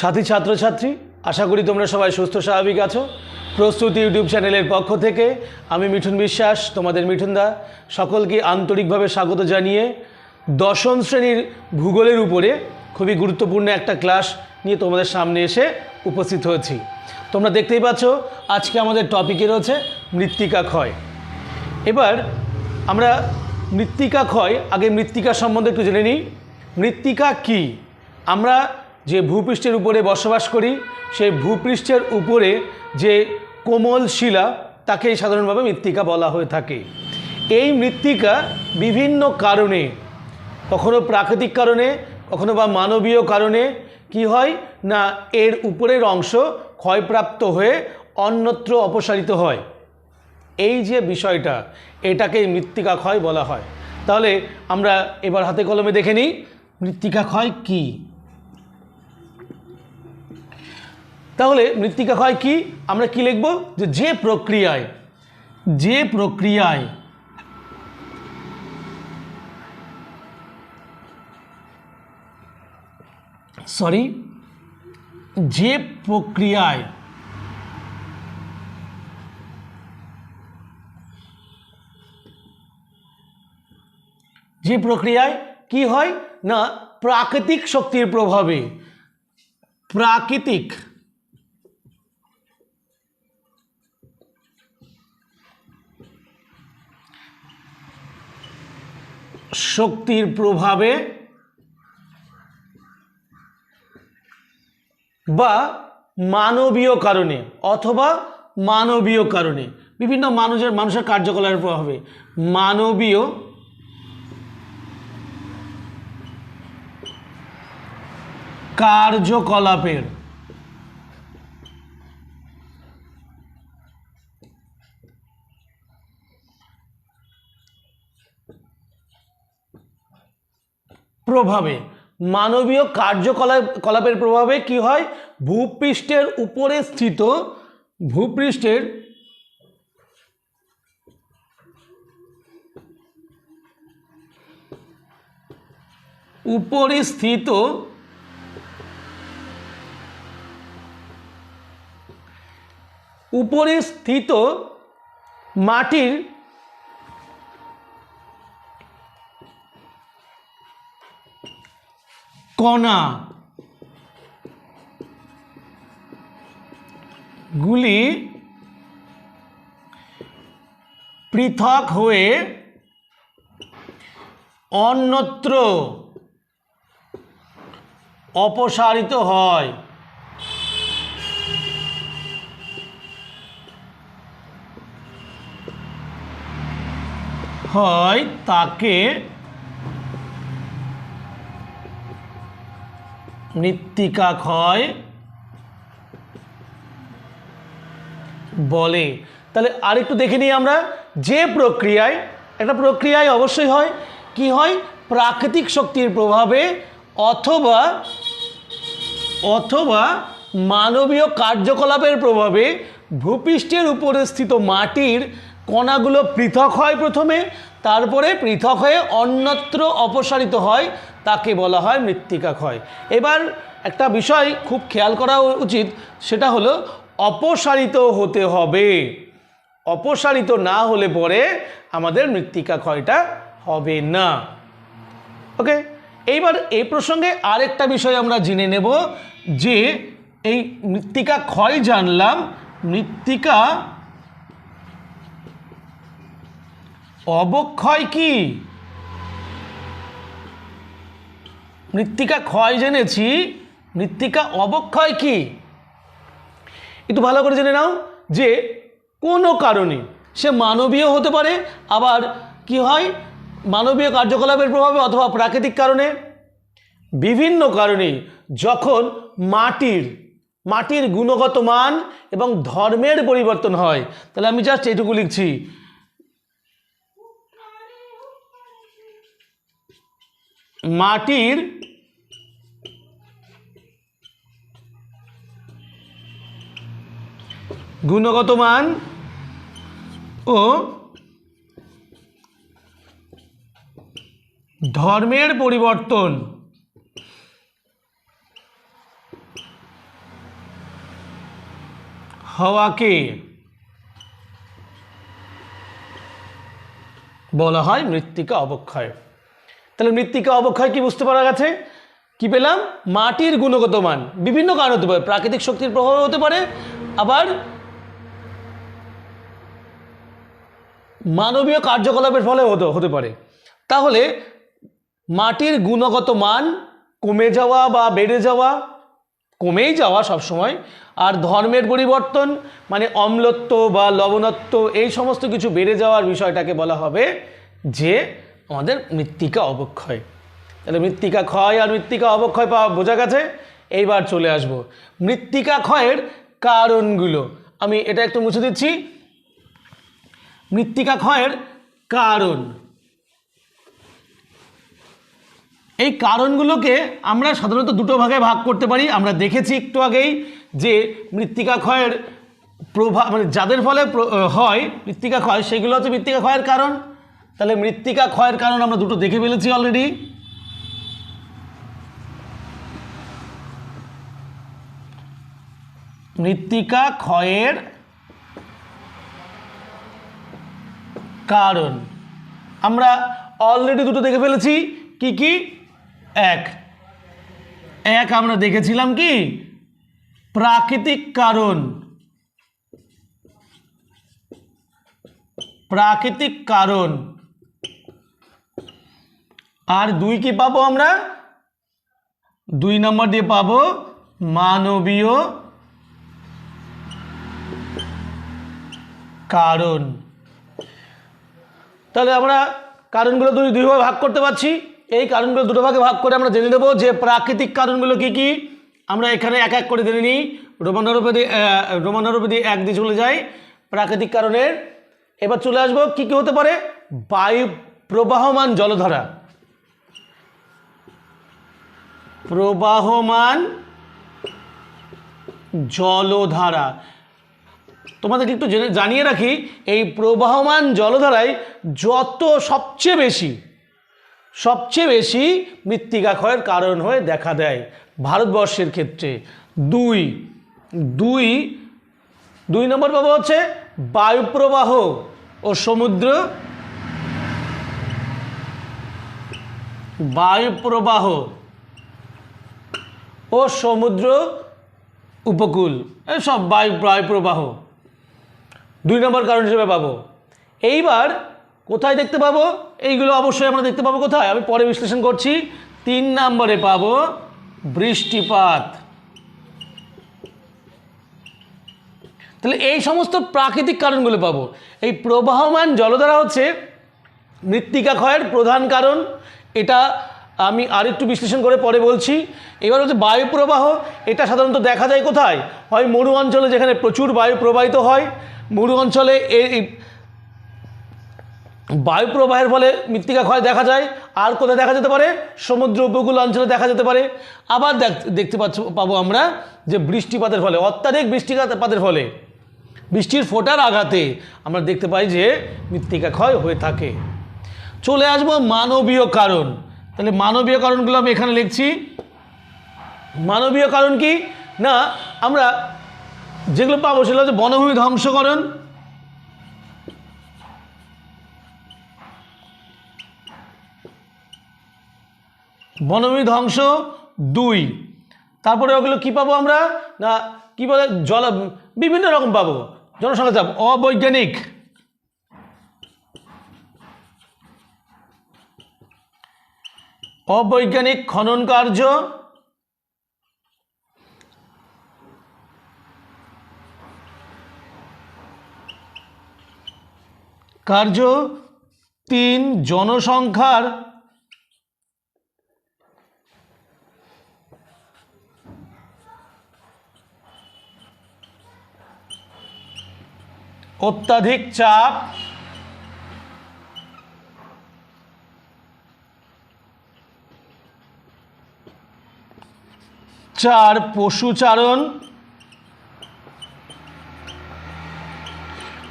সাথী ছাত্রছাত্রী, আশা করি তোমরা সবাই সুস্থ, স্বাভাবিক আছো। প্রস্তুতি ইউটিউব চ্যানেলের পক্ষ থেকে আমি মিঠুন বিশ্বাস, তোমাদের মিঠুনদা সকলকে আন্তরিকভাবে স্বাগত জানিয়ে দশম শ্রেণির ভূগোলের উপরে খুবই গুরুত্বপূর্ণ একটা ক্লাস নিয়ে তোমাদের সামনে এসে উপস্থিত হয়েছি। তোমরা দেখতেই পাচ্ছ, আজকে আমাদের টপিকে রয়েছে মৃত্তিকা ক্ষয়। এবার আমরা মৃত্তিকা ক্ষয়, আগে মৃত্তিকা সম্বন্ধে একটু জেনে নিই। মৃত্তিকা কি? আমরা যে ভূপৃষ্ঠের উপরে বসবাস করি, সেই ভূপৃষ্ঠের উপরে যে কোমল শিলা, তাকেই সাধারণভাবে মৃত্তিকা বলা হয়ে থাকে। এই মৃত্তিকা বিভিন্ন কারণে, কখনো প্রাকৃতিক কারণে, কখনো বা মানবীয় কারণে কি হয় না, এর উপরের অংশ ক্ষয়প্রাপ্ত হয়ে অন্যত্র অপসারিত হয়। এই যে বিষয়টা, এটাকেই মৃত্তিকা ক্ষয় বলা হয়। তাহলে আমরা এবার হাতে কলমে দেখে নিই, মৃত্তিকা ক্ষয় কি? তাহলে মৃত্তিকা ক্ষয় কি? আমরা কি লিখব? যে যে প্রক্রিয়ায় যে প্রক্রিয়ায় সরি যে প্রক্রিয়ায় যে প্রক্রিয়ায় কি হয়? না, প্রাকৃতিক শক্তির প্রভাবে, প্রাকৃতিক শক্তির প্রভাবে বা মানবীয় কারণে অথবা মানবীয় কারণে বিভিন্ন মানুষের মানুষের কার্যকলাপের প্রভাবে মানবীয় কার্যকলাপের প্রভাবে, মানবীয় কার্যকলাপ, কলাপের প্রভাবে কি হয়? ভূপৃষ্ঠের উপরে স্থিত, ভূপৃষ্ঠের উপরে স্থিত উপরে স্থিত মাটির কণা। গুলি পৃথক হয়ে অন্যত্র অপসারিত হয়। হয় তাকে মৃত্তিকা ক্ষয় বলে। তাহলে আরেকটু দেখে নিই আমরা, যে প্রক্রিয়ায়, একটা প্রক্রিয়ায় অবশ্যই হয়, কি হয়? প্রাকৃতিক শক্তির প্রভাবে অথবা অথবা মানবীয় কার্যকলাপের প্রভাবে ভূপৃষ্ঠের উপরে স্থিত মাটির কণাগুলো পৃথক হয় প্রথমে তারপরে পৃথক হয়ে অন্যত্র অপসারিত হয়, তাকে বলা হয় মৃত্তিকা ক্ষয়। এবার একটা বিষয় খুব খেয়াল করা উচিত, সেটা হলো অপসারিত হতে হবে। অপসারিত না হলে পরে আমাদের মৃত্তিকা ক্ষয়টা হবে না। ওকে? এইবার এই প্রসঙ্গে আরেকটা বিষয় আমরা জেনে নেব যে, এই মৃত্তিকা ক্ষয় জানলাম, মৃত্তিকা অবক্ষয় কি? মৃত্তিকা ক্ষয় জেনেছি, মৃত্তিকা অবক্ষয় কি? একটু ভালো করে জেনে নাও যে কোনো কারণে সে মানবীয় হতে পারে, আবার কি হয়? মানবীয় কার্যকলাপের প্রভাবে অথবা প্রাকৃতিক কারণে। বিভিন্ন কারণে যখন মাটির মাটির গুণগত মান এবং ধর্মের পরিবর্তন হয়, তাহলে আমি জাস্ট এটুকু লিখছি। মাটির গুণগত মান ও ধর্মের পরিবর্তন। হওয়াকে বলা হয় মৃত্তিকা অবক্ষয়। তাহলে মৃত্তিকা অবক্ষয় কি বুঝতে পারা গেছে? কি পেলাম? মাটির গুণগত মান বিভিন্ন কারণ হতে পারে, প্রাকৃতিক শক্তির প্রভাব হতে পারে, আবার মানবীয় কার্যকলাপের ফলে হতে হতে পারে। তাহলে মাটির গুণগত মান কমে যাওয়া বা বেড়ে যাওয়া, কমেই যাওয়া সবসময়, আর ধর্মের পরিবর্তন মানে অম্লত্ব বা লবণত্ব, এই সমস্ত কিছু বেড়ে যাওয়ার বিষয়টাকে বলা হবে যে আমাদের মৃত্তিকা অবক্ষয়। তাহলে মৃত্তিকা ক্ষয় আর মৃত্তিকা অবক্ষয় পাওয়া বোঝা গেছে? এইবার চলে আসব। মৃত্তিকা ক্ষয়ের কারণগুলো। আমি এটা একটু মুছে দিচ্ছি। মৃত্তিকা ক্ষয়ের কারণ। এই কারণগুলোকে আমরা সাধারণত দুটো ভাগে ভাগ করতে পারি। আমরা দেখেছি একটু আগেই যে মৃত্তিকা ক্ষয়ের প্রভাব মানে যাদের ফলে হয় মৃত্তিকা ক্ষয়, সেগুলো হচ্ছে মৃত্তিকা ক্ষয়ের কারণ। তাহলে মৃত্তিকা ক্ষয়ের কারণ আমরা দুটো দেখে ফেলেছি অলরেডি মৃত্তিকা ক্ষয়ের কারণ। আমরা অলরেডি দুটো দেখে ফেলেছি, কি কি? এক। এক আমরা দেখেছিলাম কি? প্রাকৃতিক কারণ। প্রাকৃতিক কারণ। আর দুই কি পাবো আমরা? দুই নম্বর দিয়ে পাবো মানবীয় কারণ। তাহলে আমরা কারণগুলো দুই দুইভাবে ভাগ করতে পারছি। এই কারণগুলো দুটো ভাগে ভাগ করে আমরা জেনে নেব যে প্রাকৃতিক কারণগুলো কি কি। আমরা এখানে এক এক করে জেনে নিই। রোমানোরূপে দিয়ে রোমানোরূপে দিয়ে এক দিয়ে চলে যাই প্রাকৃতিক কারণের। এবার চলে আসব কি কি হতে পারে? বায়ু প্রবাহমান জলধারা। প্রবাহমান জলধারা। তোমাদেরকে একটু জেনে জানিয়ে রাখি, এই প্রবাহমান জলধারায় যত সবচেয়ে বেশি সবচেয়ে বেশি মৃত্তিকা ক্ষয়ের কারণ হয়ে দেখা দেয় ভারতবর্ষের ক্ষেত্রে। দুই দুই দুই নম্বর পাবো হচ্ছে বায়ুপ্রবাহ ও সমুদ্র। বায়ুপ্রবাহ ও সমুদ্র উপকূল সব বায়ু বায়ুপ্রবাহ দুই নম্বর কারণ হিসেবে পাবো। এইবার কোথায় দেখতে পাবো? এইগুলো অবশ্যই আমরা দেখতে পাবো কোথায়? আমি পরে বিশ্লেষণ করছি। তিন নম্বরে পাবো বৃষ্টিপাত। তাহলে এই সমস্ত প্রাকৃতিক কারণগুলো পাবো। এই প্রবাহমান জলধারা হচ্ছে মৃত্তিকা ক্ষয়ের প্রধান কারণ। এটা আমি আরেকটু বিশ্লেষণ করে পরে বলছি। এবার হচ্ছে বায়ু প্রবাহ এটা সাধারণত দেখা যায় কোথায়? হয় মরু অঞ্চলে যেখানে প্রচুর বায়ু প্রবাহিত হয়। মরু অঞ্চলে এই বায়ু প্রবাহের ফলে মৃত্তিকা ক্ষয় দেখা যায়। আর কোথায় দেখা যেতে পারে? সমুদ্র উপকূল অঞ্চলে দেখা যেতে পারে। আবার দেখ- দেখতে পাচ্ছ, পাবো আমরা যে বৃষ্টিপাতের ফলে, অত্যাধিক বৃষ্টিপাতের ফলে বৃষ্টির ফোটার আঘাতে আমরা দেখতে পাই যে মৃত্তিকা ক্ষয় হয়ে থাকে। চলে আসব মানবীয় কারণ। তাহলে মানবীয় কারণগুলো আমি এখানে লিখছি। মানবীয় কারণ কি? না, আমরা যেগুলো পাবো সেগুলো হচ্ছে বনভূমি ধ্বংসকরণ। বনভূমি ধ্বংস দুই। তারপরে ওগুলো কি পাবো আমরা? না, কি বলে? জল, বিভিন্ন রকম পাবো। জনসংখ্যা চাপ। অবৈজ্ঞানিক। অবৈজ্ঞানিক খনন কার্য? কার্য তিন জনসংখ্যার। অত্যাধিক চাপ চার পশুচারণ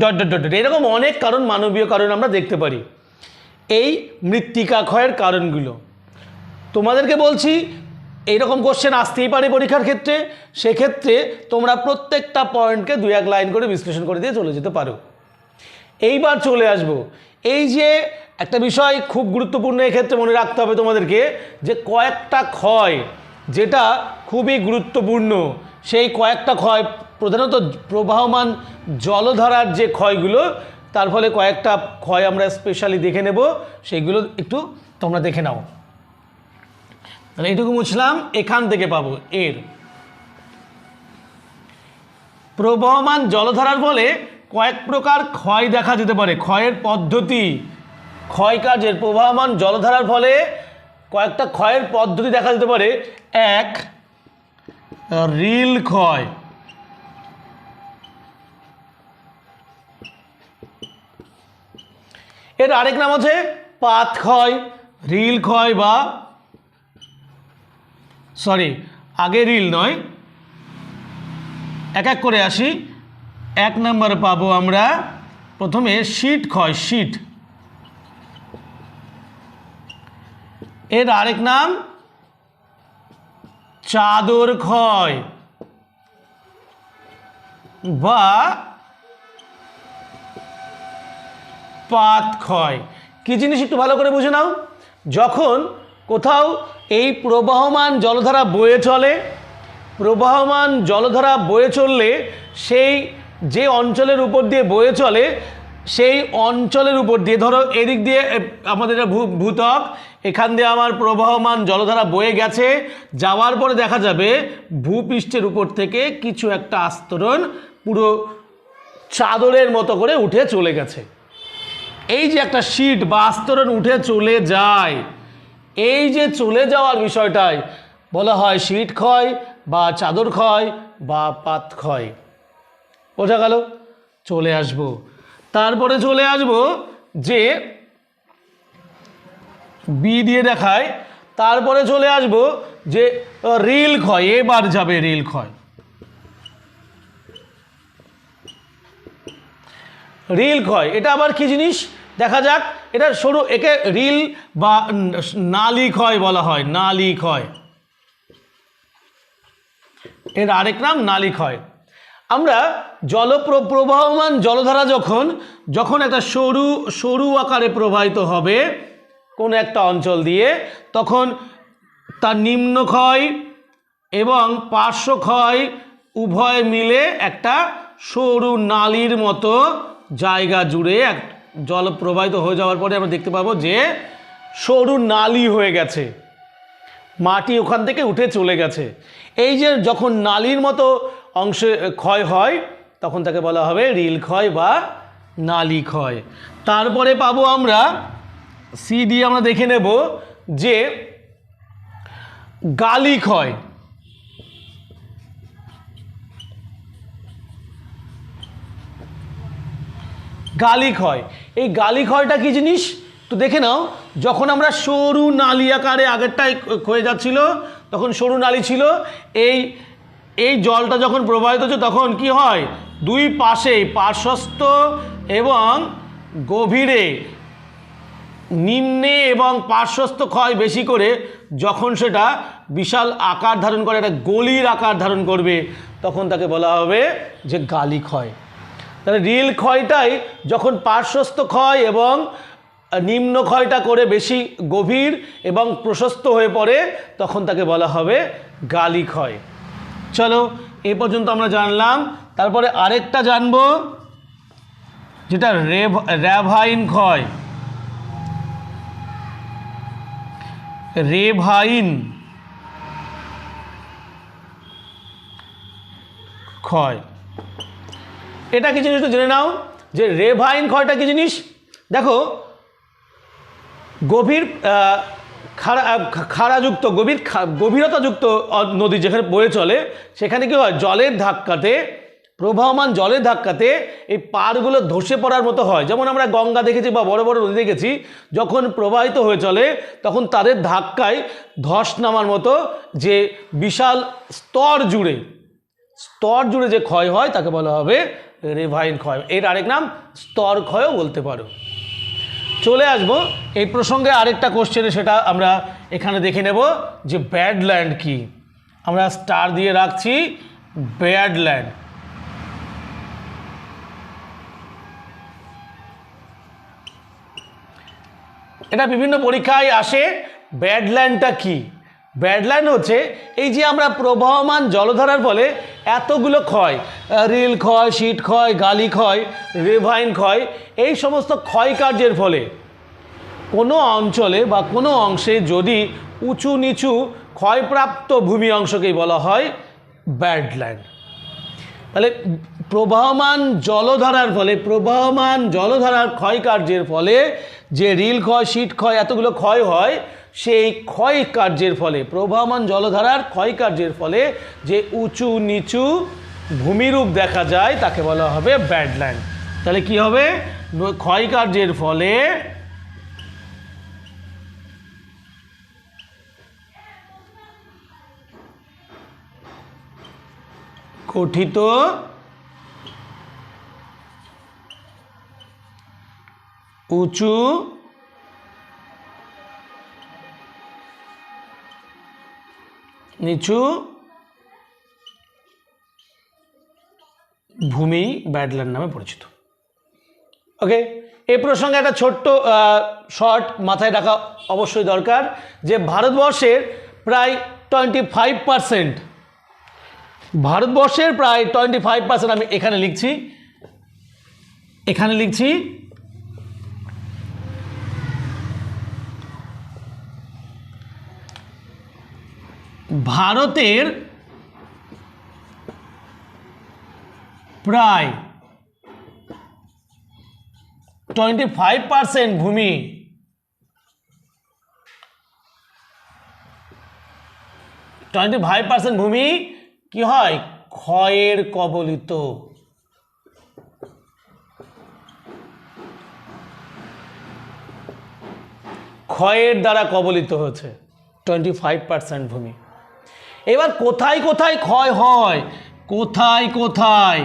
ডট ডট ডট। এরকম অনেক কারণ, মানবীয় কারণ আমরা দেখতে পারি। এই মৃত্তিকা ক্ষয়ের কারণগুলো। তোমাদেরকে বলছি এইরকম কোশ্চেন আসতেই পারে পরীক্ষার ক্ষেত্রে। সেক্ষেত্রে তোমরা প্রত্যেকটা পয়েন্টকে দুই, এক লাইন করে বিশ্লেষণ করে দিয়ে চলে যেতে পারো। এইবার চলে আসব। এই যে একটা বিষয় খুব গুরুত্বপূর্ণ এক্ষেত্রে মনে রাখতে হবে তোমাদেরকে, যে কয়েকটা ক্ষয় যেটা খুবই গুরুত্বপূর্ণ, সেই কয়েকটা ক্ষয়, প্রধানত প্রবাহমান জলধারার যে ক্ষয়গুলো, তার ফলে কয়েকটা ক্ষয় আমরা স্পেশালি দেখে নেব সেইগুলো একটু তোমরা দেখে নাও। তাহলে এইটুকু মুছলাম, এখান থেকে পাবো এর। প্রবহমান জলধারার ফলে কয়েক প্রকার ক্ষয় দেখা যেতে পারে, ক্ষয়ের পদ্ধতি। ক্ষয় কাজের প্রবাহমান জলধারার ফলে কয়েকটা ক্ষয়ের পদ্ধতি দেখা যেতে পারে। এক, রিল ক্ষয়। এর আরেক নাম আছে পাত ক্ষয়, রিল ক্ষয় বা সরি, আগে রিল নয়। এক এক করে আসি। এক নম্বরে পাবো আমরা প্রথমে শীট ক্ষয় শীট এর আরেক নাম চাদর ক্ষয় বা পাত ক্ষয়। কি জিনিস একটু ভালো করে বুঝে নাও? যখন কোথাও এই প্রবাহমান জলধারা বয়ে চলে, প্রবাহমান জলধারা বয়ে চললে সেই যে অঞ্চলের উপর দিয়ে বয়ে চলে সেই অঞ্চলের উপর দিয়ে, ধরো এদিক দিয়ে আমাদের এটা ভূতক এখান দিয়ে আমার প্রবাহমান জলধারা বয়ে গেছে, যাওয়ার পরে দেখা যাবে ভূপৃষ্ঠের উপর থেকে কিছু একটা আস্তরণ পুরো চাদরের মতো করে উঠে চলে গেছে। এই যে একটা শীট বা আস্তরণ উঠে চলে যায়, এই যে চলে যাওয়ার বিষয়টাই বলা হয় শীট ক্ষয় বা চাদর ক্ষয় বা পাত ক্ষয়। বোঝা গেল? চলে আসব। তারপরে চলে আসব যে বি দিয়ে দেখায়। তারপরে চলে আসব যে রিল ক্ষয়, এবার যাবে রিল ক্ষয়। রিল ক্ষয়, এটা আবার কি জিনিস? দেখা যাক, এটা সরু, একে রিল বা নালি ক্ষয় বলা হয়, নালি ক্ষয়। এর আরেক নাম নালি ক্ষয়। আমরা জলপ্র- প্রবাহমান জলধারা যখন যখন একটা সরু সরু আকারে প্রবাহিত হবে কোনো একটা অঞ্চল দিয়ে, তখন তার নিম্ন ক্ষয় এবং পার্শ্ব ক্ষয় উভয় মিলে একটা সরু নালির মতো জায়গা জুড়ে এক জল প্রবাহিত হয়ে যাওয়ার পরে আমরা দেখতে পাবো যে সরু নালি হয়ে গেছে। মাটি ওখান থেকে উঠে চলে গেছে। এই যে যখন নালির মতো অংশে ক্ষয় হয়, তখন তাকে বলা হবে রিল ক্ষয় বা নালি ক্ষয়। তারপরে পাবো আমরা সি দিয়ে আমরা দেখে নেব যে গালি ক্ষয়। গালি ক্ষয়। এই গালি ক্ষয়টা কি জিনিস? তো দেখে নাও, যখন আমরা সরু নালি আকারে আগেরটাই ক্ষয়ে যাচ্ছিল, তখন সরু নালি ছিল, এই এই জলটা যখন প্রবাহিত হচ্ছে, তখন কি হয়? দুই পাশে পার্শ্বস্থ এবং গভীরে, নিম্নে এবং পার্শ্বস্থ ক্ষয় বেশি করে যখন সেটা বিশাল আকার ধারণ করে, একটা গলির আকার ধারণ করবে, তখন তাকে বলা হবে যে গালি ক্ষয়। তাহলে রিল ক্ষয়টাই যখন পার্শ্বস্থ ক্ষয় এবং নিম্ন ক্ষয়টা করে বেশি গভীর এবং প্রশস্ত হয়ে পড়ে, তখন তাকে বলা হবে গালি ক্ষয়। চলো, এ পর্যন্ত আমরা জানলাম। তারপরে আরেকটা জানব, যেটা রেভ, র্যাভাইন ক্ষয়। রেভাইন ক্ষয়। এটা কি জিনিস জেনে নাও? যে রেভাইন ক্ষয়টা কি জিনিস? দেখো, গভীর খাড়া খাড়াযুক্ত, গভীর গভীরতাযুক্ত নদী যেখানে বয়ে চলে, সেখানে কি হয়? জলের ধাক্কাতে, প্রবাহমান জলের ধাক্কাতে এই পাড়গুলো ধসে পড়ার মতো হয়। যেমন আমরা গঙ্গা দেখেছি বা বড় বড় নদী দেখেছি, যখন প্রবাহিত হয়ে চলে, তখন তাদের ধাক্কায় ধস নামার মতো যে বিশাল স্তর জুড়ে স্তর জুড়ে যে ক্ষয় হয়, তাকে বলা হবে রেভাইন ক্ষয়। এর আরেক নাম স্তর ক্ষয়ও বলতে পারো। চলে আসব। এই প্রসঙ্গে আরেকটা কোশ্চেনে সেটা আমরা এখানে দেখে নেব যে ব্যাডল্যান্ড কি? আমরা স্টার দিয়ে রাখছি ব্যাডল্যান্ড এটা বিভিন্ন পরীক্ষায় আসে ব্যাডল্যান্ডটা কি? ব্যাডল্যান্ড হচ্ছে এই যে আমরা প্রবাহমান জলধারার ফলে এতগুলো ক্ষয় রিল ক্ষয়, শীত ক্ষয়, গালি ক্ষয়, রেভাইন ক্ষয়, এই সমস্ত ক্ষয় কার্যের ফলে কোনো অঞ্চলে বা কোনো অংশে যদি উঁচু নিচু ক্ষয়প্রাপ্ত ভূমি অংশকেই বলা হয় ব্যাডল্যান্ড। তাহলে প্রবাহমান জলধারার ফলে, প্রবাহমান জলধারার ক্ষয়কার্যের ফলে যে রিল ক্ষয়, শীত ক্ষয়, এতগুলো ক্ষয় হয় সেই ক্ষয় কার্যের ফলে, প্রবাহমান জলধারার ক্ষয় কার্যের ফলে যে উঁচু নিচু ভূমিরূপ দেখা যায়, তাকে বলা হবে ব্যাডল্যান্ড তাহলে কি হবে? ক্ষয় কার্যের ফলে গঠিত উঁচু নিচু। ভূমি ব্যাডল্যান্ড নামে পরিচিত। ওকে এই প্রসঙ্গে একটা ছোট্ট শর্ট মাথায় রাখা অবশ্যই দরকার যে ভারতবর্ষের প্রায় টোয়েন্টি ফাইভ পারসেন্ট ভারতবর্ষের প্রায় টোয়েন্টি ফাইভ পার্সেন্ট আমি এখানে লিখছি। এখানে লিখছি ভারতের প্রায় টোয়েন্টি ফাইভ পার্সেন্ট ভূমি টোয়েন্টি ফাইভ পার্সেন্ট ভূমি কি হয়? ক্ষয়ের কবলিত। ক্ষয়ের দ্বারা কবলিত হয়েছে টোয়েন্টি ফাইভ পার্সেন্ট ভূমি। এবার কোথায় কোথায় ক্ষয় হয়? কোথায় কোথায়?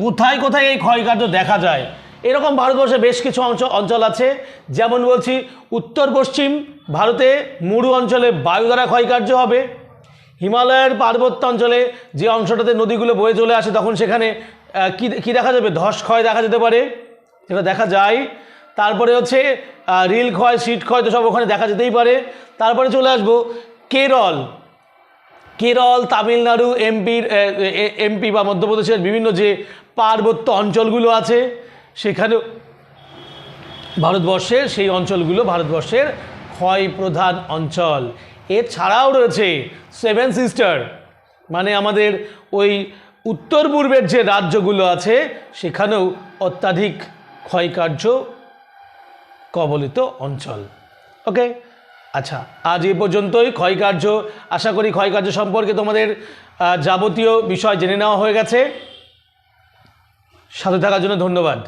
কোথায় কোথায় এই ক্ষয়কার্য দেখা যায়? এরকম ভারতবর্ষে বেশ কিছু অঞ্চল অঞ্চল আছে। যেমন বলছি, উত্তর পশ্চিম ভারতে মুরু অঞ্চলে বায়ু দ্বারা ক্ষয়কার্য হবে। হিমালয়ের পার্বত্য অঞ্চলে যে অংশটাতে নদীগুলো বয়ে চলে আসে, তখন সেখানে কি কি দেখা যাবে? ধস ক্ষয় দেখা যেতে পারে। যেটা দেখা যায় তারপরে হচ্ছে রিল ক্ষয় সিট ক্ষয় তো সব ওখানে দেখা যেতেই পারে। তারপরে চলে আসব কেরল। কেরল, তামিলনাড়ু এমপির এমপি বা মধ্যপ্রদেশের বিভিন্ন যে পার্বত্য অঞ্চলগুলো আছে সেখানেও ভারতবর্ষের সেই অঞ্চলগুলো ভারতবর্ষের ক্ষয় প্রধান অঞ্চল। এছাড়াও রয়েছে সেভেন সিস্টার মানে আমাদের ওই উত্তর পূর্বের যে রাজ্যগুলো আছে, সেখানেও অত্যাধিক ক্ষয়কার্য কবলিত অঞ্চল। ওকে আচ্ছা আজ এ পর্যন্তই। ক্ষয়কার্য, আশা করি ক্ষয়কার্য সম্পর্কে তোমাদের যাবতীয় বিষয় জেনে নেওয়া হয়ে গেছে। সাথে থাকার জন্য ধন্যবাদ।